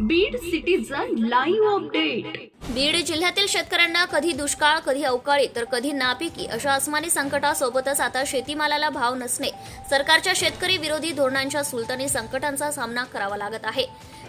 Beed citizen live update Beed जिल्ह्यातील शेतकऱ्यांना कधी दुष्काळ कधी अवकाळी तर कधी नापिकी अशा आसमानी संकटासोबतच आता शेतीमालाला भाव नसणे सरकारच्या शेतकरी विरोधी धोरणांच्या सुलतानी संकटांचा सामना करावा लागत आहे.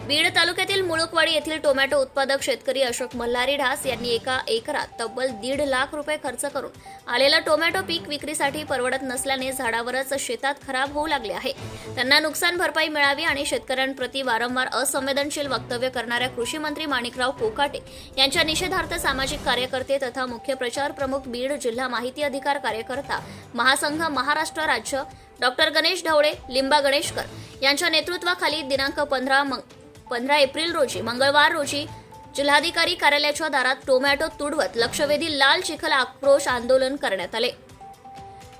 बीड तालुक्यातील मुळुकवाडी येथील टोमॅटो उत्पादक शेतकरी अशोक मल्हारी ढास यांनी एका एकरात तब्बल दीड लाख रुपये खर्च करून आलेलं टोमॅटो पीक विक्रीसाठी परवडत नसल्याने झाडावरच शेतात खराब होऊ लागले आहे. त्यांना नुकसान भरपाई मिळावी आणि शेतकऱ्यांप्रती वारंवार असंवेदनशील वक्तव्य करणाऱ्या कृषी मंत्री माणिकराव कोकाटे यांच्या निषेधार्थ सामाजिक कार्यकर्ते तथा मुख्य प्रचार प्रमुख बीड जिल्हा माहिती अधिकार कार्यकर्ता महासंघ महाराष्ट्र राज्य डॉक्टर गणेश ढवळे लिंबा गणेशकर यांच्या नेतृत्वाखाली दिनांक पंधरा पंधरा एप्रिल रोजी मंगळवार रोजी जिल्हाधिकारी कार्यालयाच्या दारात टोमॅटो तुडवत लक्षवेधी लाल चिखल आक्रोश आंदोलन करण्यात आले.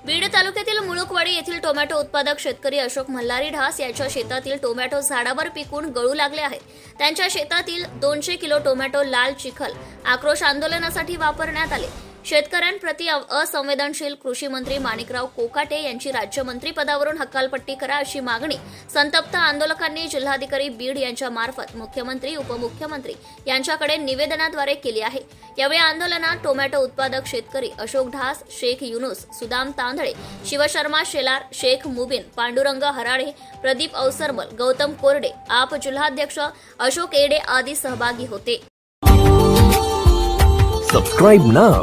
बीड तालुक्यातील मुळुकवाडी येथील टोमॅटो उत्पादक शेतकरी अशोक मल्हारी ढास यांच्या शेतातील टोमॅटो झाडावर पिकून गळू लागले आहेत. त्यांच्या शेतातील दोनशे किलो टोमॅटो लाल चिखल आक्रोश आंदोलनासाठी वापरण्यात आले. शेतकऱ्यांप्रती असंवेदनशील कृषी मंत्री माणिकराव कोकाटे यांची राज्यमंत्रीपदावरून हक्कालपट्टी करा अशी मागणी संतप्त आंदोलकांनी जिल्हाधिकारी बीड यांच्या मार्फत मुख्यमंत्री उपमुख्यमंत्री यांच्याकडे निवेदनाद्वारे केली आहे. यावेळी आंदोलनात टोमॅटो उत्पादक शेतकरी अशोक ढास शेख युनुस सुदाम तांदळे शिवशर्मा शेलार शेख मुबिन पांडुरंग हराळे प्रदीप अवसरमल गौतम कोरडे आप जिल्हाध्यक्ष अशोक एडे आदी सहभागी होते. Subscribe now